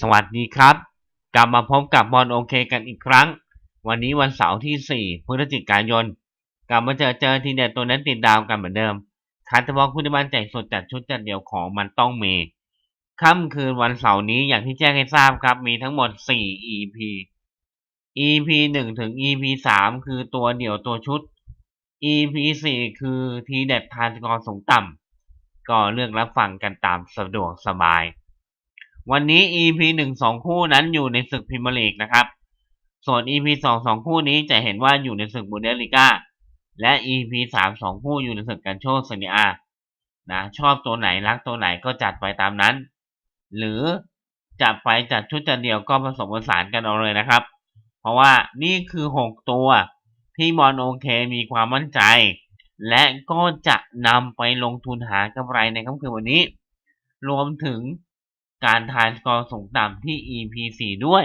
สวัสดีครับ กลับมาพบกับบอลโอเคกันอีกครั้ง วันนี้วันเสาร์ที่ 4 พฤศจิกายน กลับมาเจอเจอทีเด็ดตัวนั้นติดดาวกันเหมือนเดิมคัดเฉพาะคู่ที่บ้านแจกสดจัดชุดจัดเดี่ยวของมันต้องมีค่ำคืนวันเสาร์นี้อย่างที่แจ้งให้ทราบครับ มีทั้งหมด 4 EP EP 1 ถึง EP 3 คือตัวเดี่ยวตัวชุด EP 4 คือทีเด็ดทานกอร์สูงต่ำก็เลือกรับฟังกันตามสะดวกสบาย วันนี้ EP 1 2คู่นั้นอยู่ในศึกพรีเมียร์ลีกนะครับ ส่วน EP 2 2คู่นี้จะเห็นว่าอยู่ในศึกบูเดสลิก้าและ EP 3 2คู่อยู่ในศึกกันโชคเซเนียนะชอบตัวไหนรักตัวไหนก็จัดไปตามนั้น หรือจัดไปจัดชุดจัดเดียวก็ผสมผสานกันเอาเลยนะครับ เพราะว่านี่คือ6ตัวที่บอลโอเคมีความมั่นใจ และก็จะนำไปลงทุนหากำไรในค่ำคืนวันนี้ รวมถึง การทายสกอร์สูงต่ำที่ EP 4 ด้วย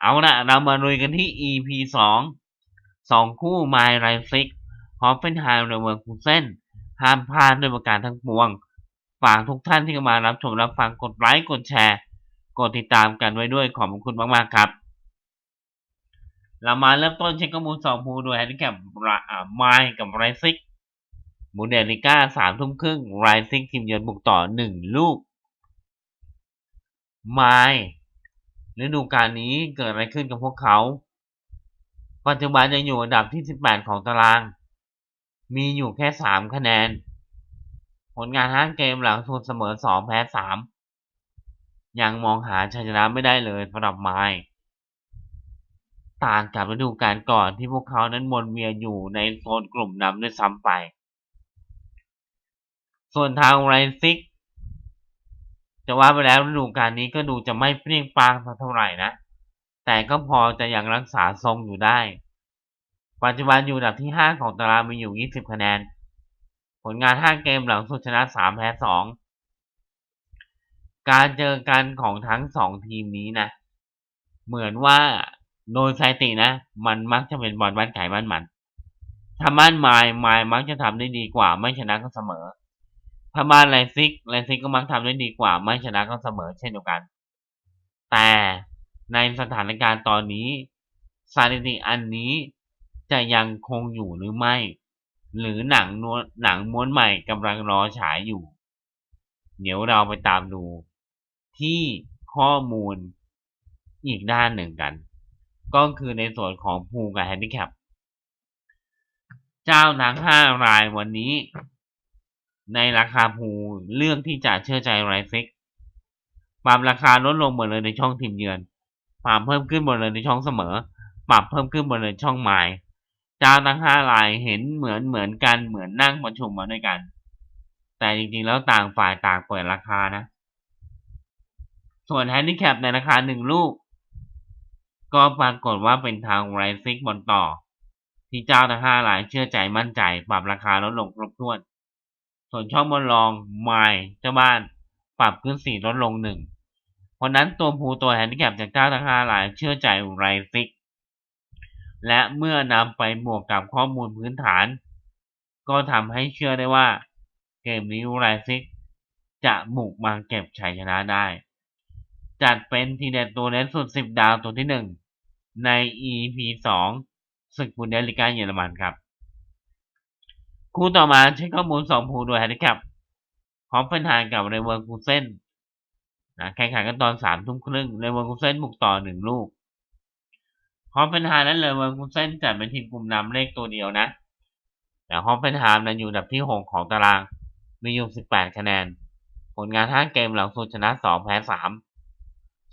เอาละเรามาลุยกันที่ EP 2 2 คู่ไมล์ไรซิกฮอฟเฟนไฮม์เรเวอร์คูเซนห้ามพลาดด้วยประการทั้งปวง ฝากทุกท่านที่เข้ามารับชมรับฟังกดไลค์กดแชร์ กดติดตามกันไว้ด้วยขอบคุณมาก ๆ ครับ เรามาเริ่มต้นเช็คข้อมูลสองภูโดยแฮนดิแคปไมล์กับไรซิกบูเดลิก้าสามทุ่มครึ่งไรซิกทีมเยือนบุกต่อหนึ่งลูก ไมล์ฤดูกาลนี้เกิดอะไรขึ้นกับพวกเขา ปัจจุบันยังอยู่อันดับที่ 18 ของตาราง มีอยู่แค่ 3 คะแนน ผลงาน 5 เกมหลังสุดเสมอ 2 แพ้ 3 ยังมองหาชัยชนะไม่ได้เลยสำหรับไมล์ต่างกับฤดูกาลก่อนที่พวกเขานั้นวนเวียนอยู่ในโซนกลุ่มนำด้วยซ้ำไป ส่วนทางไรซิก จะว่าไปแล้วฤดูกาลนี้ก็ดูจะไม่เปรี้ยงปร้างเท่าไหร่นะ แต่ก็พอจะยังรักษาทรงอยู่ได้ ปัจจุบันอยู่อันดับที่ 5 ของตารางมีอยู่ 20 คะแนน ผลงาน 5 เกมหลังสุดชนะ 3 แพ้ 2 การเจอกันของทั้ง 2 ทีมนี้นะ เหมือนว่าโดยสถิตินะ มันมักจะเป็นบอลบ้านไก่บ้านมันถ้าบ้านไมล์ไมล์มักจะทำได้ดีกว่าไม่ชนะก็เสมอ ถ้าบ้านไลซิกไลซิกก็มักทำได้ดีกว่า ไม่ชนะก็เสมอเช่นเดียวกัน แต่ในสถานการณ์ตอนนี้สถิติอันนี้จะยังคงอยู่หรือไม่ หรือหนังนวหนังม้วนใหม่กำลังรอฉายอยู่ เดี๋ยวเราไปตามดู ที่ข้อมูลอีกด้านหนึ่งกัน ก็คือในส่วนของภูกับแฮนดิแคป เจ้าทั้งห้ารายวันนี้ ในราคาภูเลือกที่จะเชื่อใจไรซิกปรับราคาลดลงหมดเลยในช่องทีมเยือนปรับเพิ่มขึ้นหมดเลยในช่องเสมอ ปรับเพิ่มขึ้นหมดเลยช่องไม้เจ้าทั้งห้ารายเห็นเหมือนเหมือนกันเหมือนนั่งประชุมมาด้วยกัน แต่จริงๆแล้วต่างฝ่ายต่างเปิดราคานะ ส่วนแฮนดิแคปในราคาหนึ่งลูก ก็ปรากฏว่าเป็นทางไรซิกบอลต่อ ที่เจ้าทั้งห้ารายเชื่อใจมั่นใจ ปรับราคาลดลงครบถ้วน ส่วนช่องบอลรองไมล์เจ้าบ้าน ปรับขึ้นสี่ลดลงหนึ่งเพราะนั้นตัวภูตัวแฮนดิแคปจากเจ้าทั้งห้ารายเชื่อใจไรซิก และเมื่อนำไปบวกกับข้อมูลพื้นฐาน ก็ทำให้เชื่อได้ว่า เกมนี้ไรซิก จะบุกมาเก็บชัยชนะได้ จัดเป็นทีเด็ดตัวเน้นสุด10ดาวตัวที่1ใน EP 2ศึกบุนเดสลิกาเยอรมันครับ คู่ต่อมาใช้ข้อมูล2ภูโดยแฮนดิแคปพร้อมเป็นทางกับเรเวอร์คูเซนนะแข่งขันกันตอนสามทุ่มครึ่งเรเวอร์คูเซนบุกต่อหนึ่งลูกฮอฟเฟนไฮม์นั้นเรเวอร์คูเซนจัดเป็นทีมกลุ่มนำเลขตัวเดียวนะ แต่ฮอฟเฟนไฮม์นั้นอยู่อันดับที่หกของตาราง มีอยู่สิบแปดคะแนน ผลงานห้าเกมหลังสุดชนะสองแพ้สาม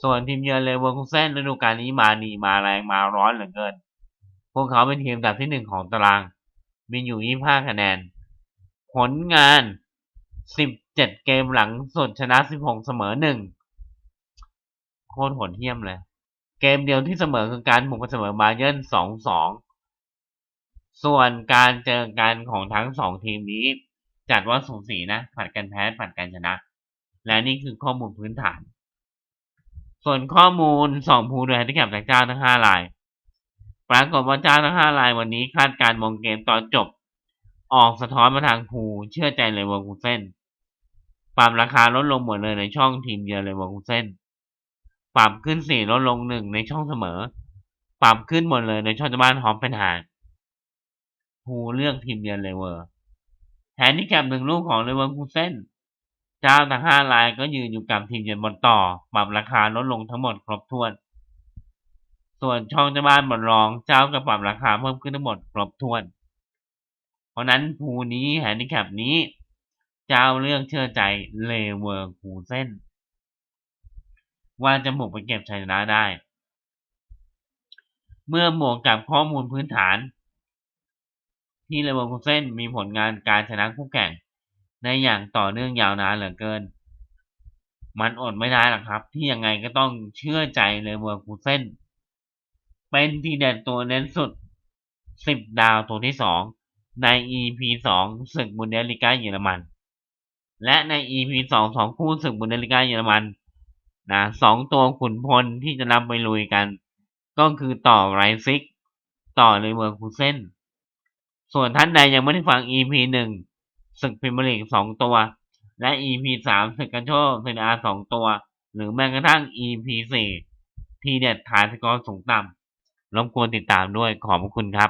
ส่วนทีมเยือนเรเวอร์คูเซนฤดูกาลนี้มาดีมาแรงมาร้อนเหลือเกิน พวกเขาเป็นทีมอันดับที่หนึ่งของตาราง มีอยู่ยี่ห้าคะแนน ผลงานสิบเจ็ดเกมหลังสุดชนะสิบหกเสมอหนึ่งโคตรโหดเหี้ยมเลย เกมเดียวที่เสมอคือการบุกเสมอบาเยิร์นสองสองส่วนการเจอกันของทั้งสองทีมนี้ จัดว่าสูสีนะผัดกันแพ้ผัดกันชนะ และนี่คือข้อมูลพื้นฐาน ส่วนข้อมูลสองภูโดยแฮนดิแคปจากเจ้าทั้งห้าราย ปรากฏว่าเจ้าทั้งห้ารายวันนี้คาดการมองเกมตอนจบ ออกสะท้อนมาทางภูเชื่อใจเลยวอร์กูเซนปรับราคาลดลงหมดเลยในช่องทีมเยือนเลยวอร์กูเซนปรับขึ้นสี่ลดลงหนึ่งในช่องเสมอ ปรับขึ้นหมดเลยในช่องจ้าบ้านฮอปเป็นหานภูเลือกทีมเยือนเลเวอร์แฮนดิแคปหนึ่งลูกของเลเวอร์คูเซนเจ้าทั้งห้ารายก็ยืนอยู่กับทีมเยือนบนต่อ ปรับราคาลดลงทั้งหมดครบถ้วน ส่วนช่องเจ้าบ้านบนรองเจ้าก็ปรับราคาเพิ่มขึ้นทั้งหมดครบถ้วน เพราะนั้นภูนี้แฮนดิแคปนี้ เจ้าเลือกเชื่อใจเลเวอร์คูเซนว่าจะบุกไปเก็บชัยชนะได้ เมื่อบวกกับข้อมูลพื้นฐาน ที่เลเวอร์คูเซนมีผลงานการชนะคู่แข่งได้อย่างต่อเนื่องยาวนานเหลือเกิน มันอดไม่ได้หรอกครับ ที่ยังไงก็ต้องเชื่อใจเลเวอร์คูเซน เป็นทีเด็ดตัวเน้นสุด 10 ดาวตัวที่ 2 ใน EP 2ศึกบุนเดสลิก้าเยอรมัน และใน EP 2 2คู่ศึกบุนเดสลิก้าเยอรมันนะสองตัวขุนพลที่จะนำไปลุยกัน ก็คือต่อไรซิก ต่อเลเวอร์คูเซนส่วนท่านใดยังไม่ได้ฟัง EP 1ศึกพรีเมียร์ลีกสองตัว และ EP 3ศึกกันโชคเซนอาสองตัว หรือแม้กระทั่ง EP 4ทีเด็ดทายสกอร์สูงต่ำ รบกวนติดตามด้วยขอบพระคุณครับ